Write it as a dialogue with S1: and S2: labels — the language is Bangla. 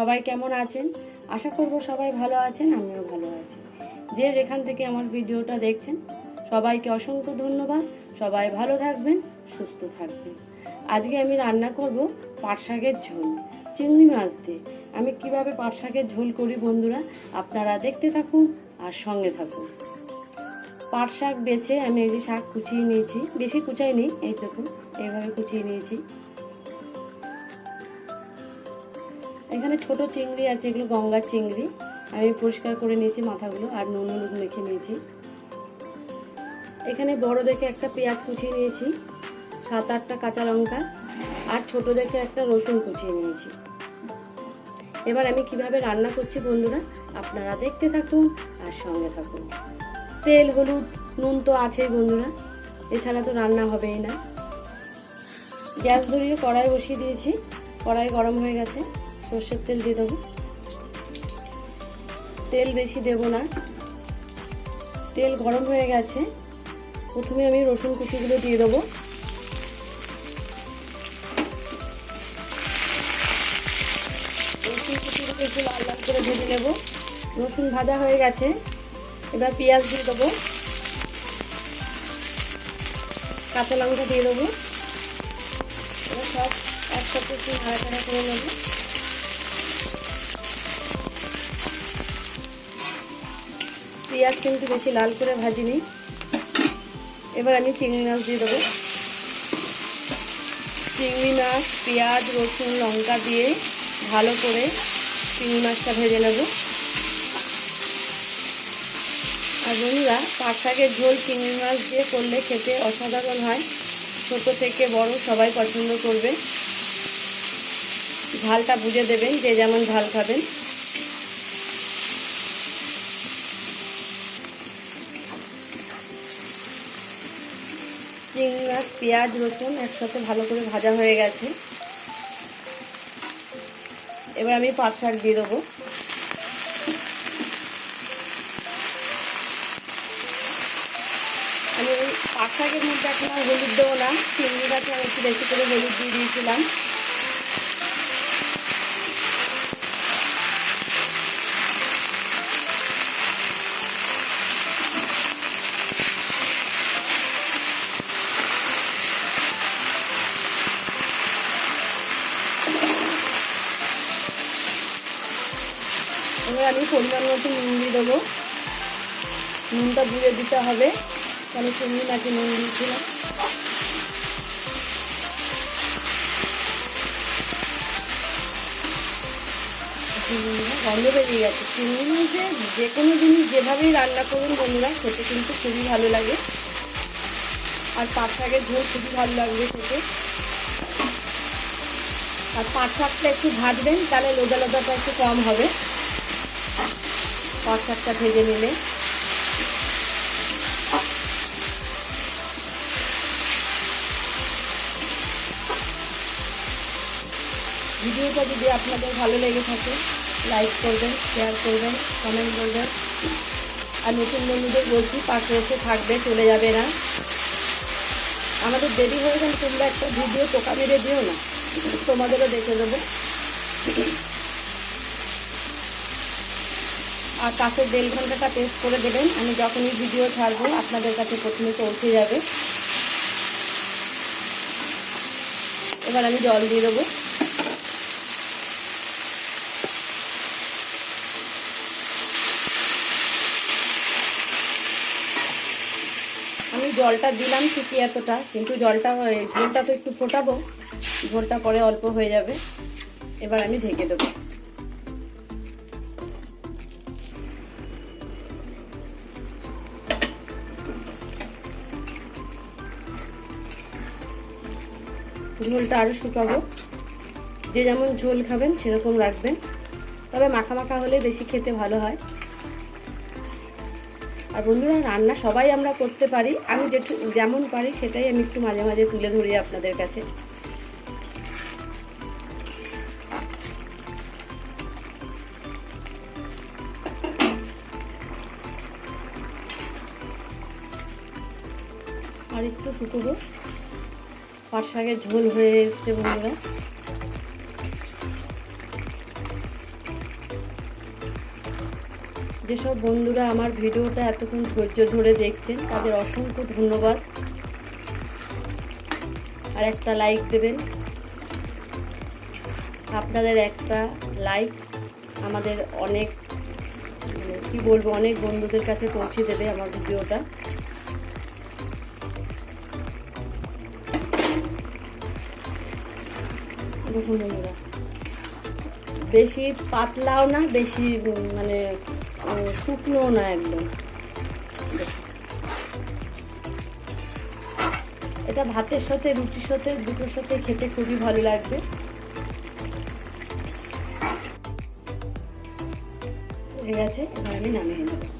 S1: সবাই কেমন আছেন? আশা করব সবাই ভালো আছেন, আমিও ভালো আছি। যে যেখান থেকে আমার ভিডিওটা দেখছেন, সবাইকে অসংখ্য ধন্যবাদ। সবাই ভালো থাকবেন, সুস্থ থাকবেন। আজকে আমি রান্না করব পাট শাকের ঝোল, চিংড়ি মাছ দিয়ে। আমি কীভাবে পাট শাকের ঝোল করি বন্ধুরা, আপনারা দেখতে থাকুন আর সঙ্গে থাকুন। পাট শাক বেছে আমি এই যে শাক কুচিয়ে নিয়েছি। বেশি কুচাইনি, এই দেখুন, এইভাবে কুচিয়ে নিয়েছি। এখানে ছোট চিংড়ি আছে, এগুলো গঙ্গার চিংড়ি। আমি পরিষ্কার করে নিয়েছি মাথাগুলো, আর নুন হলুদ মেখে নিয়েছি। এখানে বড় দেখে একটা পেঁয়াজ কুচিয়ে নিয়েছি, সাত আটটা কাঁচা লঙ্কা, আর ছোট দেখে একটা রসুন কুচিয়ে নিয়েছি। এবার আমি কীভাবে রান্না করছি বন্ধুরা, আপনারা দেখতে থাকুন আর সঙ্গে থাকুন। তেল, হলুদ, নুন তো আছেই বন্ধুরা, এছাড়া তো রান্না হবেই না। গ্যাস ধরিয়ে কড়াই বসিয়ে দিয়েছি, কড়াই গরম হয়ে গেছে। সর্ষের তেল দিয়ে দেবো। তেল বেশি দেব না। তেল গরম হয়ে গেছে। প্রথমে আমি রসুন কুচিগুলো দিয়ে দেবো। রসুন কুচিগুলো একটু লাল লাল করে ভেজে নেব। রসুন ভাজা হয়ে গেছে। এবার পেঁয়াজ দিয়ে দেবো। কাঁচা লঙ্কা দিয়ে দেবো। এবার সব একসাথে একটু নাড়াচাড়া করে নেব। পেঁয়াজ কিন্তু বেশি লাল করে ভাজিনি। এবার আমি চিংড়ি মাছ দিয়ে দেবো। চিংড়ি মাছ, পেঁয়াজ, রসুন, লঙ্কা দিয়ে ভালো করে চিংড়ি মাছটা ভেজে নেব। আর বন্ধুরা, পাট শাকের ঝোল চিংড়ি মাছ দিয়ে করলে খেতে অসাধারণ হয়। ছোট থেকে বড় সবাই পছন্দ করবে। ঝালটা বুঝে দেবেন যে যেমন ঝাল খাবেন। চিংড়ি পেঁয়াজ রসুন একসাথে ভালো করে ভাজা হয়ে গেছে। এবার আমি পাট শাক দিয়ে দেবো। আমি পাট শাকের মধ্যে এখন হলুদ দেবো না, চিংড়ি গাছে আমি একটু বেশি করে হলুদ দিয়ে দিয়েছিলাম। আমি পরিমাণ মতো নুন দিয়ে দেবো। নুনটা বুঝে দিতে হবে। তাহলে চিংড়ি মাছে নুন দিয়েছিলাম। গন্ধ বেরিয়ে গেছে। চিংড়ি মাছে যে কোনো জিনিস যেভাবেই রান্না করুন বন্ধুরা, খেতে কিন্তু খুবই ভালো লাগে। আর পাট শাকের ঝোল খুবই ভালো লাগবে খেতে। আর পাট শাকটা একটু ভাজবেন, তাহলে লোদা লোদাটা একটু কম হবে। শাকটা ভেজে নিলে। ভিডিওটা যদি আপনাদের ভালো লেগে থাকে, লাইক করবেন, শেয়ার করবেন কমেন্ট করবেন। আর নতুন বন্ধুদের বলছি, পাশে এসে থাকবে, চলে যাবে না। আমাদের দেরি হয়ে গেলে তোমরা একটা ভিডিও টোকা মেরে দিও না। তোমাদেরও দেখে দেবো। আর কাছের বেল ঘন্টাটা প্রেস করে দেবেন। আমি যখনই ভিডিও ছাড়বো, আপনাদের কাছে প্রথমে পৌঁছে যাবে। এবার আমি জল দিয়ে দেবো। আমি জলটা দিলাম ঠিকই এতটা, কিন্তু জলটা ঝোলটা তো একটু ফোটাবো, ঝোলটা পরে অল্প হয়ে যাবে। এবার আমি ঢেকে দেবো। ঝোলটা আরও শুকাবো। যে যেমন ঝোল খাবেন, সেরকম রাখবেন। তবে মাখা মাখা হলে বেশি খেতে ভালো হয়। আর বন্ধুরা, রান্না সবাই আমরা করতে পারি। আমি যেটু, যেমন পারি, সেটাই আমি একটু মাঝে মাঝে তুলে ধরি আপনাদের কাছে। আর একটু শুকোবো। পাট শাকের ঝোল হয়ে এসছে বন্ধুরা। যেসব বন্ধুরা আমার ভিডিওটা এতক্ষণ ধৈর্য ধরে দেখছেন, তাদের অসংখ্য ধন্যবাদ। আর একটা লাইক দেবেন। আপনাদের একটা লাইক আমাদের অনেক মানে কি বলব, অনেক বন্ধুদের কাছে পৌঁছে দেবে আমার ভিডিওটা। বেশি পাতলাও না, বেশি মানে শুকনোও না একদম। এটা ভাতের সাথে, রুটির সাথে, দুটোর সাথে খেতে খুবই ভালো লাগবে। হয়ে গেছে, এবার আমি নামিয়ে নেব।